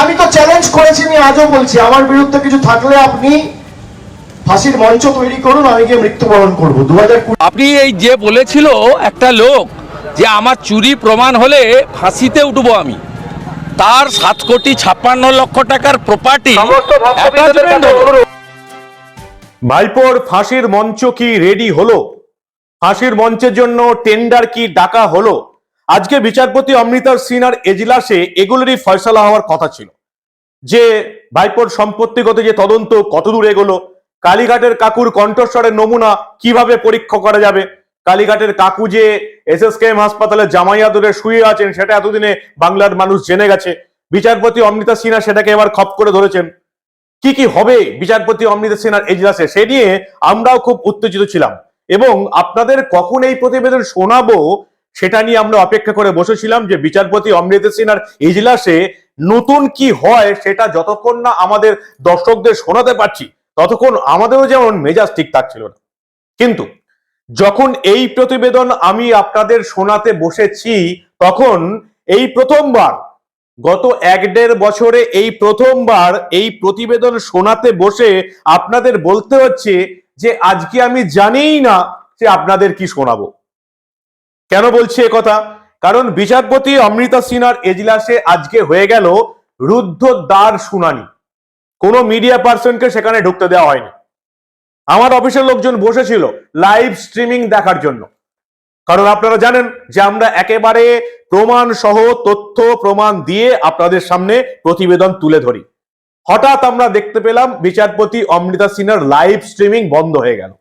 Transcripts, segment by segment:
আমি তো চ্যালেঞ্জ করেছি আমি আজও বলছি আমার বিরুদ্ধে কিছু থাকলে আপনি ফাঁসির মঞ্চ তৈরি করুন আমি গিয়ে মৃত্যুবরণ করব। দু হাজার আপনি এই যে বলেছিল একটা লোক যে আমার চুরি প্রমাণ হলে ফাঁসিতে উঠবো আমি তার সাত কোটি ছাপ্পান্ন লক্ষ টাকার প্রপার্টি ভাইপোর ফাঁসির মঞ্চ কি রেডি হলো? ফাঁসির মঞ্চের জন্য টেন্ডার কি ডাকা হলো? আজকে বিচারপতি অমৃতার সিনার এজলাসে এগুলোরই ফয়সলা হওয়ার কথা ছিল। যে ভাইপোর সম্পত্তিগত যে তদন্ত কতদূর এগোলো, কালীঘাটের কাকুর কণ্ঠস্বরের নমুনা কীভাবে পরীক্ষা করা যাবে? কালীঘাটের কাকু যে এসএসকেএম হাসপাতালে জামাইয়া দূরে শুয়ে আছেন, সেটা এতদিনে বাংলার মানুষ জেনে গেছে। বিচারপতি অমৃতা সিনহা সেটাকে এবার খপ করে ধরেছেন। কি কি হবে বিচারপতি অমৃতা সিনহার এজলাসে, সে নিয়ে আমরাও খুব উত্তেজিত ছিলাম। এবং আপনাদের কখন এই প্রতিবেদন শোনাবো, সেটা নিয়ে আমরা অপেক্ষা করে বসেছিলাম যে বিচারপতি অমৃতা সিনহার এজলাসে নতুন কি হয় সেটা যতক্ষণ না আমাদের দর্শকদের শোনাতে পারছি, ততক্ষণ আমাদেরও যেমন মেজাজ ঠিক থাকছিল না। কিন্তু যখন এই প্রতিবেদন আমি আপনাদের শোনাতে বসেছি, তখন এই প্রথমবার, গত এক দেড় বছরে এই প্রথমবার এই প্রতিবেদন শোনাতে বসে আপনাদের বলতে হচ্ছে যে, আজকে আমি জানিই না যে আপনাদের কি শোনাবো। কেন বলছি কথা? কারণ বিচারপতি অমৃতা সিনহার এজলাসে আজকে হয়ে গেল রুদ্ধদ্বার শুনানি। কোনো মিডিয়া পার্সনকে সেখানে ঢুকতে দেওয়া হয়নি। আমার অফিসের লোকজন বসেছিল লাইভ স্ট্রিমিং দেখার জন্য। কারণ আপনারা জানেন যে আমরা একেবারে প্রমাণ সহ তথ্য প্রমাণ দিয়ে আপনাদের সামনে প্রতিবেদন তুলে ধরি। হঠাৎ আমরা দেখতে পেলাম বিচারপতি অমৃতা সিনহার লাইভ স্ট্রিমিং বন্ধ হয়ে গেল।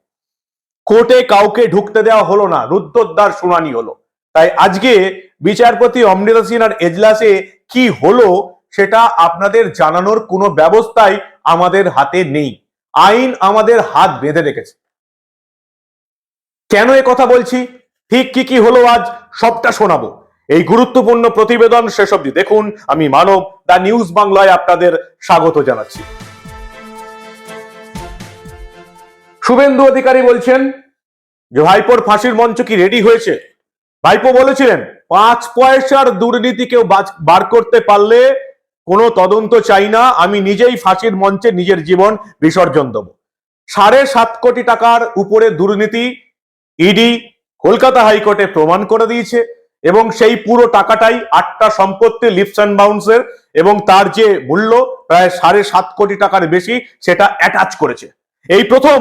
কোর্টে কাউকে ঢুকতে দেওয়া হলো না, রুদ্ধদ্বার শুনানি হলো। তাই আজকে বিচারপতি অমৃতা সিনহার এজলাসে কি হলো সেটা আপনাদের জানানোর কোনো ব্যবস্থাই আমাদের হাতে নেই। আইন আমাদের হাত বেঁধে রেখেছে। কেন এ কথা বলছি? ঠিক কি কি হলো আজ? সবটা শোনাবো। এই গুরুত্বপূর্ণ প্রতিবেদন শেষ অবধি দেখুন। আমি মানব, দা নিউজ বাংলায় আপনাদের স্বাগত জানাচ্ছি। শুভেন্দু অধিকারী বলছেন যে, ভাইপোর ফাঁসির মঞ্চ কি রেডি হয়েছে? ভাইপো বলেছিলেন, পাঁচ পয়সার দুর্নীতি কেউ বার করতে পারলে কোনো তদন্ত চাই না, আমি নিজেই ফাঁসির মঞ্চে নিজের জীবন বিসর্জন দেব। সাড়ে সাত কোটি টাকার উপরে দুর্নীতি ইডি কলকাতা হাইকোর্টে প্রমাণ করে দিয়েছে এবং সেই পুরো টাকাটাই আটটা সম্পত্তি লিপস অ্যান্ড বাউন্সের এবং তার যে মূল্য, প্রায় সাড়ে সাত কোটি টাকার বেশি, সেটা অ্যাটাচ করেছে। এই প্রথম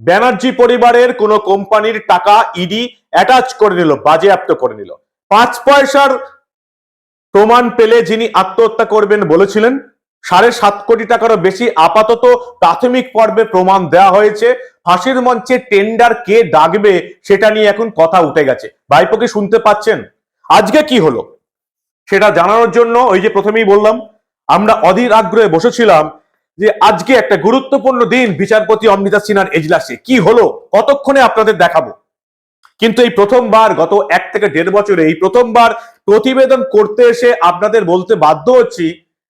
ব্যানার্জি পরিবারের কোনো কোম্পানির টাকা ইডি অ্যাটাচ করে নিল, বাজেয়াপ্ত করে নিল। পাঁচ পয়সার প্রমাণ পেলে যিনি আত্মহত্যা করবেন বলেছিলেন, সাড়ে সাত কোটি টাকারও বেশি আপাতত প্রাথমিক পর্বে প্রমাণ দেওয়া হয়েছে। ফাঁসির মঞ্চে টেন্ডার কে ডাকবে সেটা নিয়ে এখন কথা উঠে গেছে। ভাইপোকে শুনতে পাচ্ছেন? আজকে কি হলো? সেটা জানানোর জন্য ওই যে প্রথমেই বললাম, আমরা অধীর আগ্রহে বসেছিলাম যে আজকে একটা গুরুত্বপূর্ণ দিন বিচারপতি অমৃতা সিনহার এজলাসে। কি হলো? কতক্ষণে আপনাদের দেখাবো? কিন্তু এই প্রথমবার গত এক থেকে দেড় বছরে এই প্রথমবার প্রতিবেদন করতে এসে আপনাদের বলতে বাধ্য হচ্ছি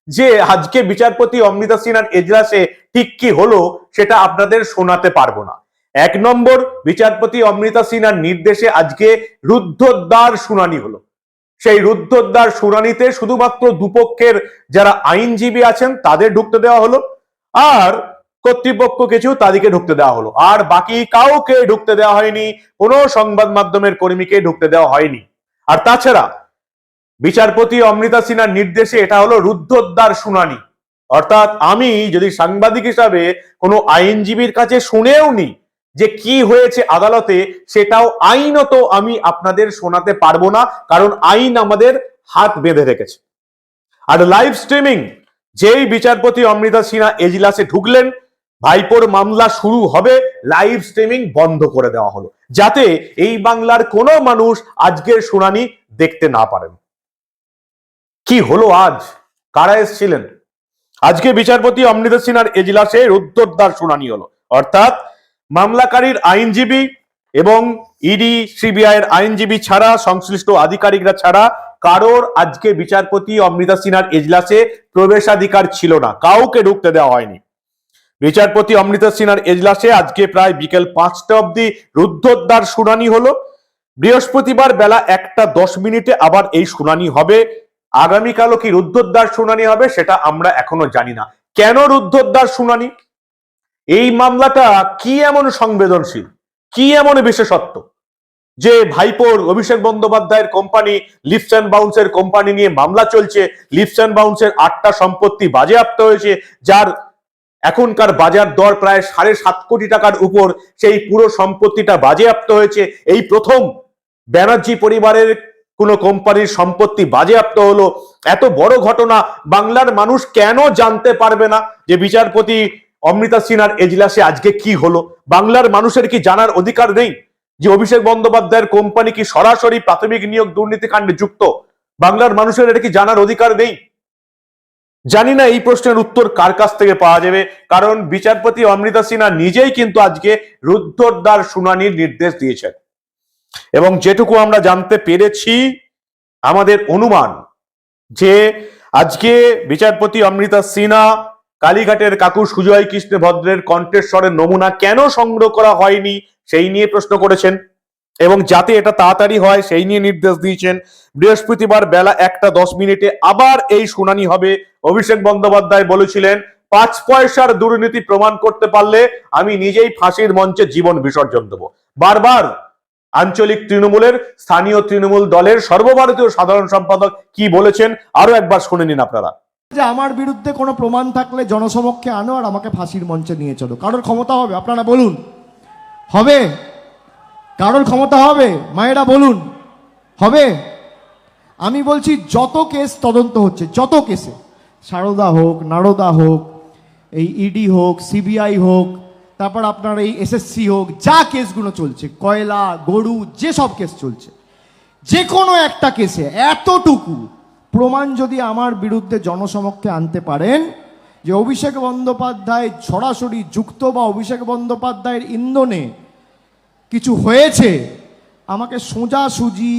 যে আজকে বিচারপতি অমৃতা সিনহার এজলাসে ঠিক কি হলো সেটা আপনাদের শোনাতে পারব না। এক নম্বর, বিচারপতি অমৃতা সিনহার নির্দেশে আজকে রুদ্ধদ্বার শুনানি হলো। সেই রুদ্ধদ্বার শুনানিতে শুধুমাত্র দুপক্ষের যারা আইনজীবী আছেন, তাদের ঢুকতে দেওয়া হলো। আর কর্তৃপক্ষ কিছু তাদেরকে ঢুকতে দেওয়া হলো। আর বাকি কাউকে ঢুকতে দেওয়া হয়নি, কোনো সংবাদ মাধ্যমের কর্মীকে ঢুকতে দেওয়া হয়নি। আর তাছাড়া বিচারপতি অমৃতা সিনহার নির্দেশে এটা হলো রুদ্ধদ্বার শুনানি। অর্থাৎ আমি যদি সাংবাদিক হিসাবে কোনো আইনজীবীর কাছে শুনেও নি যে কি হয়েছে আদালতে, সেটাও আইনত আমি আপনাদের শোনাতে পারব না, কারণ আইন আমাদের হাত বেঁধে রেখেছে। আর লাইভ স্ট্রিমিং যেই বিচারপতি অমৃতা সিনহা এজলাসে ঢুকলেন, ভাইপোর মামলা শুরু হবে লাইভ স্ট্রিমিং বন্ধ করে দেওয়া হলো, যাতে এই বাংলার কোনো মানুষ আজকের শুনানি দেখতে না পারেন। কি হলো আজ? কারা এসছিলেন? আজকে বিচারপতি অমৃতা সিনহার এজলাসে রুদ্ধদ্বার শুনানি হলো, অর্থাৎ মামলাকারীর আইনজীবী এবং ইডি সিবিআই এর আইনজীবী ছাড়া, সংশ্লিষ্ট আধিকারিকরা ছাড়া কারোর আজকে বিচারপতি অমৃতা সিনহার এজলাসে প্রবেশাধিকার ছিল না, কাউকে ঢুকতে দেওয়া হয়নি। বিচারপতি অমৃতা সিনহার এজলাসে আজকে প্রায় বিকেল পাঁচটা অবধি রুদ্ধদ্বার শুনানি হলো। বৃহস্পতিবার বেলা একটা দশ মিনিটে আবার এই শুনানি হবে। আগামীকালও কি রুদ্ধদ্বার শুনানি হবে সেটা আমরা এখনও জানি না। কেন রুদ্ধদ্বার শুনানি? এই মামলাটা কি এমন সংবেদনশীল? কি এমন বিশেষত্ব? যে ভাইপোর অভিষেক বন্দ্যোপাধ্যায়ের কোম্পানি লিফট অ্যান্ড বাউন্সের কোম্পানি নিয়ে মামলা চলছে লিফট অ্যান্ড বাউন্সের আটটা সম্পত্তি বাজেয়াপ্ত হয়েছে, যার এখনকার বাজার দর প্রায় সাড়ে সাত কোটি টাকার উপর, সেই পুরো সম্পত্তিটা বাজেয়াপ্ত হয়েছে। এই প্রথম ব্যানার্জি পরিবারের কোনো কোম্পানির সম্পত্তি বাজেয়াপ্ত হলো। এত বড় ঘটনা, বাংলার মানুষ কেন জানতে পারবে না যে বিচারপতি অমৃতা সিনহার এজলাসে আজকে কি হলো? বাংলার মানুষের কি জানার অধিকার নেই? যে অভিষেক বন্দ্যোপাধ্যায়ের কোম্পানি কি সরাসরি প্রাথমিক নিয়োগ দুর্নীতি দুর্নীতিকাণ্ডে যুক্ত? বাংলার মানুষের এটা কি জানার অধিকার নেই? জানি না, এই প্রশ্নের উত্তর কার কাছ থেকে পাওয়া যাবে? কারণ বিচারপতি অমৃতা সিনহা নিজেই কিন্তু আজকে রুদ্ধদ্বার শুনানির নির্দেশ দিয়েছেন। এবং যেটুকু আমরা জানতে পেরেছি, আমাদের অনুমান যে আজকে বিচারপতি অমৃতা সিনহা কালীঘাটের কাকু সুজয় কৃষ্ণ ভদ্রের কণ্ঠেশ্বরের নমুনা কেন সংগ্রহ করা হয়নি সেই নিয়ে প্রশ্ন করেছেন। এবং যাতে এটা তাড়াতাড়ি হয় সেই নিয়ে নির্দেশ দিয়েছেন। বৃহস্পতিবার বেলা একটা দশ মিনিটে আবার এই শুনানি হবে। অভিষেক বন্দ্যোপাধ্যায় বলেছিলেন, পাঁচ পয়সার দুর্নীতি প্রমাণ করতে পারলে আমি নিজেই ফাঁসির মঞ্চে জীবন বিসর্জন দেব। বারবার আঞ্চলিক তৃণমূলের, স্থানীয় তৃণমূল দলের সর্বভারতীয় সাধারণ সম্পাদক কি বলেছেন আরও একবার শুনে নিন আপনারা। যে আমার বিরুদ্ধে কোনো প্রমাণ থাকলে জনসমক্ষে আনো আর আমাকে ফাঁসির মঞ্চে নিয়ে চলো। কারোর ক্ষমতা হবে, আপনারা বলুন। হবে? কারোর ক্ষমতা হবে? মায়েরা বলুন। হবে? আমি বলছি, যত কেস তদন্ত হচ্ছে, যত কেসে, সারদা হোক, নারদা হোক, এই ইডি হোক, সিবিআই হোক, তারপর আপনার এই এসএসসি হোক, যা কেসগুলো চলছে, কয়লা, গরু, যেসব কেস চলছে যে কোনো একটা কেসে এতটুকু প্রমাণ যদি আমার বিরুদ্ধে জনসমক্ষে আনতে পারেন যে অভিষেক বন্দ্যোপাধ্যায় সরাসরি যুক্ত বা অভিষেক বন্দ্যোপাধ্যায়ের ইন্ধনে কিছু হয়েছে, আমাকে সোজাসুজি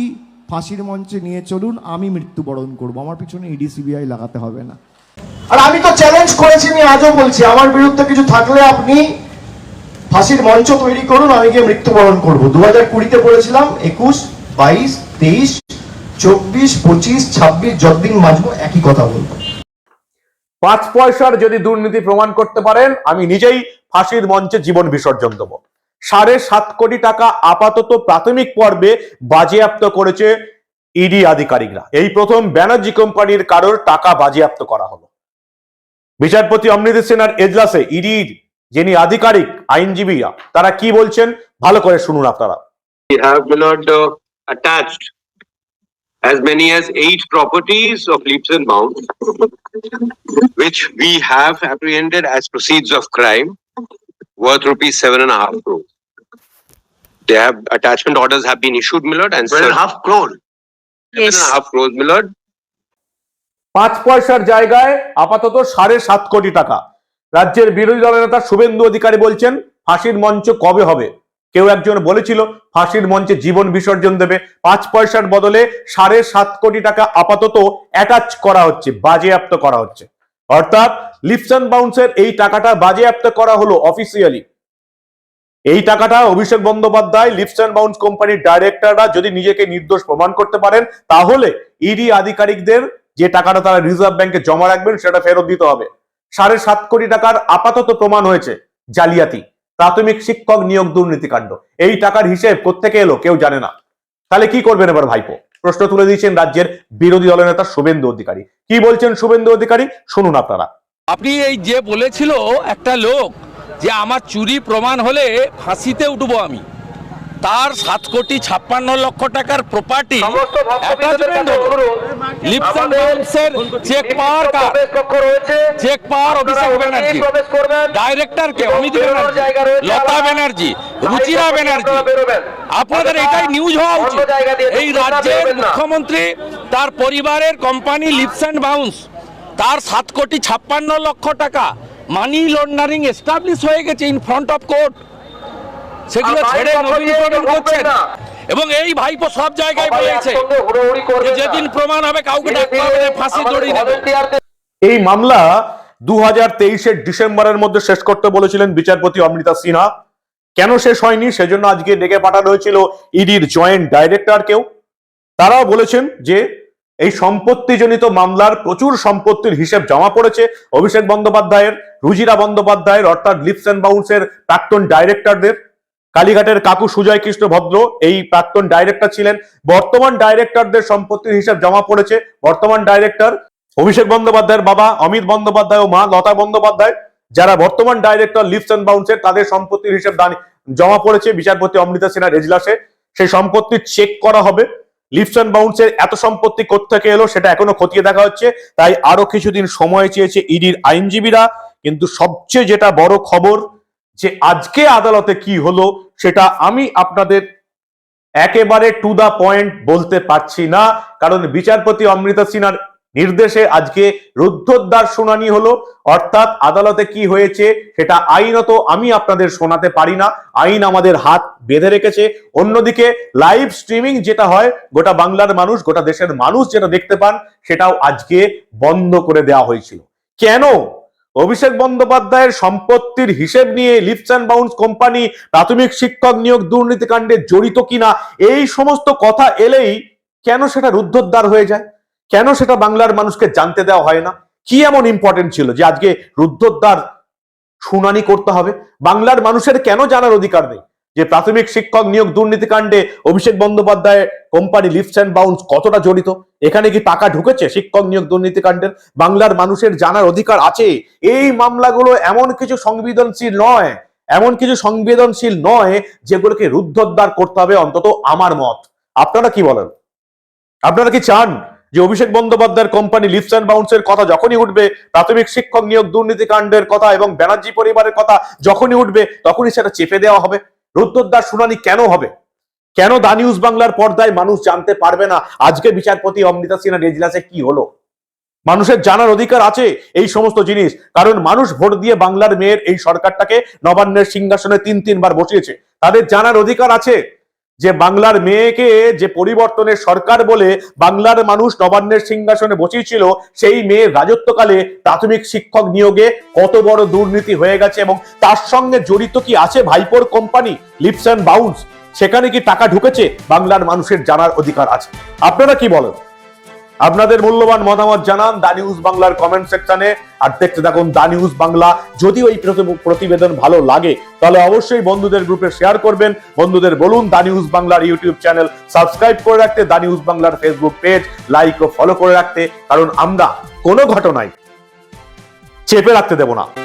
ফাঁসির মঞ্চে নিয়ে চলুন, আমি মৃত্যুবরণ করব। আমার পিছনে ইডি, সিবিআই লাগাতে হবে না। আর আমি তো চ্যালেঞ্জ করেছি, আমি আজও বলছি, আমার বিরুদ্ধে কিছু থাকলে আপনি ফাঁসির মঞ্চ তৈরি করুন, আমি গিয়ে মৃত্যুবরণ করব। দু হাজার কুড়িতে বলেছিলাম, একুশ, বাইশ, তেইশ চব্বিশ পঁচিশ ছাব্বিশ যতদিন বাঁচবো একই কথা বলব। পাঁচ পয়সার যদি দুর্নীতি প্রমাণ করতে পারেন আমি নিজেই ফাঁসির মঞ্চে জীবন বিসর্জন দেব। সাড়ে সাত কোটি টাকা আপাতত প্রাথমিক পর্বে বাজেয়াপ্ত করেছে ইডি আধিকারিকরা। এই প্রথম ব্যানার্জি কোম্পানির কারোর টাকা বাজেয়াপ্ত করা হলো। বিচারপতি অমৃত সেনার এজলাসে ইডির যিনি আধিকারিক আইনজীবী তারা কি বলছেন? ভালো করে শুনুন আপনারা We have, my lord, uh, attached as many as eight properties of leaps and bounds, which we have apprehended as proceeds of crime worth rupees seven and a half crore. They have, attachment orders have been issued, my lord, and. seven and a half crore. Seven and a half crores, my lord. পাঁচ পয়সার জায়গায় আপাতত সাড়ে সাত কোটি টাকা রাজ্যের বিরোধী দলের নেতা শুভেন্দু অধিকারী বলছেন ফাঁসির মঞ্চ কবে হবে কেউ একজন বলেছিল, ফাঁসির মঞ্চে জীবন বিসর্জন দেবে। পাঁচ পয়সার বদলে সাড়ে সাত কোটি টাকা আপাতত অ্যাটাচ করা হচ্ছে, বাজেয়াপ্ত করা হচ্ছে। অর্থাৎ লিপসন বাউন্সের এই টাকাটা বাজেয়াপ্ত করা হলো অফিসিয়ালি এই টাকাটা অভিষেক বন্দ্যোপাধ্যায় লিপস বাউন্স কোম্পানির ডাইরেক্টররা যদি নিজেকে নির্দোষ প্রমাণ করতে পারেন, তাহলে ইডি আধিকারিকদের যে টাকাটা তারা রিজার্ভ ব্যাংকে জমা রাখবেন, সেটা ফেরত দিতে হবে। সাড়ে সাত কোটি টাকার আপাতত প্রমাণ হয়েছে জালিয়াতি। প্রাথমিক শিক্ষক নিয়োগ দুর্নীতিকাণ্ড এই টাকার হিসেব কোথেকে এলো কেউ জানে না। তাহলে কি করবেন এবার ভাইপো? প্রশ্ন তুলে দিয়েছেন রাজ্যের বিরোধী দলের নেতা শুভেন্দু অধিকারী। কি বলছেন শুভেন্দু অধিকারী? শুনুন আপনারা। আপনি এই যে বলেছিল একটা লোক যে আমার চুরি প্রমাণ হলে ফাঁসিতে উঠবো আমি। তার সাত কোটি ছাপ্পান্ন লক্ষ টাকার property check power check power Abhishek Banerjee director কে অমিত ব্যানার্জি। লতা ব্যানার্জি রুচিরা ব্যানার্জি। আপনাদের এটাই নিউজ হওয়া উচিত। এই রাজ্যের মুখ্যমন্ত্রী তার পরিবারের কোম্পানি লিপস অ্যান্ড বাউন্স তার সাত কোটি ছাপ্পান্ন লক্ষ টাকা মানি লন্ডারিং এস্টাবলিশ হয়ে গেছে ইন ফ্রন্ট অফ কোর্ট সেগুলো ছেড়ে নবীকরণ করছেন। এবং এই ভাইপো সব জায়গায় বলেছে যেদিন প্রমাণ হবে কাউকে ডাকতে হবে ফাঁসি দড়ি দেবে। এই মামলা দু হাজার তেইশের ডিসেম্বরের মধ্যে শেষ করতে বলেছিলেন বিচারপতি অমৃতা সিনহা। কেন শেষ হয়নি? সেজন্য আজকে ডেকে পাঠানো হয়েছিল ইডির জয়েন্ট ডাইরেক্টর কেউ তারাও বলেছেন যে এই সম্পত্তিজনিত মামলার প্রচুর সম্পত্তির হিসেব জমা পড়েছে। অভিষেক বন্দ্যোপাধ্যায়ের রুজিরা বন্দ্যোপাধ্যায়ের অর্থাৎ লিপস অ্যান্ড বাউন্সের প্রাক্তন ডাইরেক্টরদের। কালীঘাটের কাকু সুজয় কৃষ্ণ ভদ্র, এই প্রাক্তন ডাইরেক্টর ছিলেন। বর্তমান ডাইরেক্টরদের সম্পত্তির হিসাব জমা পড়েছে। বর্তমান ডাইরেক্টর অভিষেক বন্দ্যোপাধ্যায়ের বাবা, অমিত বন্দ্যোপাধ্যায় ও মা লতা বন্দ্যোপাধ্যায়। যারা বর্তমান ডাইরেক্টর লিপস অ্যান্ড বাউন্সের তাদের সম্পত্তির হিসাব জমা পড়েছে। বিচারপতি অমৃতা সিনহার এজলাসে সেই সম্পত্তি চেক করা হবে। লিপস অ্যান্ড বাউন্সের এত সম্পত্তি কোত্থেকে এলো সেটা এখনও খতিয়ে দেখা হচ্ছে। তাই আরও কিছুদিন সময় চেয়েছে ইডির আইনজীবীরা। কিন্তু সবচেয়ে যেটা বড় খবর যে আজকে আদালতে কি হলো সেটা আমি আপনাদের একেবারে টু দা পয়েন্ট বলতে পারছি না। কারণ বিচারপতি অমৃতা সিনহার নির্দেশে আজকে রুদ্ধদ্বার শুনানি হলো। অর্থাৎ আদালতে কি হয়েছে সেটা আইনত আমি আপনাদের শোনাতে পারি না। আইন আমাদের হাত বেঁধে রেখেছে। অন্যদিকে লাইভ স্ট্রিমিং যেটা হয়, গোটা বাংলার মানুষ, গোটা দেশের মানুষ যেটা দেখতে পান, সেটাও আজকে বন্ধ করে দেওয়া হয়েছিল। কেন? অভিষেক বন্দ্যোপাধ্যায়ের সম্পত্তির হিসেব নিয়ে লিপস অ্যান্ড বাউন্স কোম্পানি প্রাথমিক শিক্ষক নিয়োগ দুর্নীতিকাণ্ডে জড়িত কিনা, এই সমস্ত কথা এলেই কেন সেটা রুদ্ধদ্বার হয়ে যায়? কেন সেটা বাংলার মানুষকে জানতে দেওয়া হয় না? কি এমন ইম্পর্টেন্ট ছিল যে আজকে রুদ্ধদ্বার শুনানি করতে হবে? বাংলার মানুষের কেন জানার অধিকার নেই? যে প্রাথমিক শিক্ষক নিয়োগ দুর্নীতিকাণ্ডে Abhishek Bandyopadhyay company Leaps and Bounds কতটা জড়িত? এখানে কি টাকা ঢুকেছে শিক্ষক নিয়োগ দুর্নীতিকাণ্ডের বাংলার মানুষের জানার অধিকার আছে? এই মামলাগুলো এমন কিছু সংবেদনশীল নয়, এমন কিছু সংবেদনশীল নয় যেগুলোকে রুদ্ধদ্বার করতে হবে অন্তত আমার মত। আপনারা কি বলেন? আপনারা কি চান যে অভিষেক বন্দ্যোপাধ্যায়ের কোম্পানি লিপস অ্যান্ড বাউন্সের কথা যখনই উঠবে, প্রাথমিক শিক্ষক নিয়োগ দুর্নীতিকাণ্ডের কথা এবং ব্যানার্জি পরিবারের কথা যখনই উঠবে, তখনই সেটা চেপে দেওয়া হবে? রুদ্ধদ্বার শুনানি কেন হবে? কেন দা নিউজ বাংলার পর্দায় মানুষ জানতে পারবে না? আজকে বিচারপতি অমৃতা সিনহার এজলাসে কি হলো? মানুষের জানার অধিকার আছে এই সমস্ত জিনিস। কারণ মানুষ ভোট দিয়ে বাংলার মেয়ের এই সরকারটাকে নবান্নের সিংহাসনে তিন তিনবার বসিয়েছে। তাদের জানার অধিকার আছে। যে বাংলার মেয়েকে যে পরিবর্তনের সরকার বলে বাংলার মানুষ নবান্নের সিংহাসনে বসিয়েছিল, সেই মেয়ের রাজত্বকালে প্রাথমিক শিক্ষক নিয়োগে কত বড় দুর্নীতি হয়ে গেছে এবং তার সঙ্গে জড়িত কি আছে ভাইপোর কোম্পানি, লিপস অ্যান্ড বাউন্স? সেখানে কি টাকা ঢুকেছে? বাংলার মানুষের জানার অধিকার আছে। আপনারা কি বলেন? আপনাদের মূল্যবান মতামত জানান দা নিউজ বাংলার কমেন্ট সেকশনে আর দেখতে থাকুন দা নিউজ বাংলা। যদি ওই প্রতি- প্রতিবেদন ভালো লাগে, তাহলে অবশ্যই বন্ধুদের গ্রুপে শেয়ার করবেন। বন্ধুদের বলুন দা নিউজ বাংলার ইউটিউব চ্যানেল সাবস্ক্রাইব করে রাখতে, দা নিউজ বাংলার ফেসবুক পেজ লাইক ও ফলো করে রাখতে, কারণ আমরা কোনো ঘটনায় চেপে রাখতে দেব না।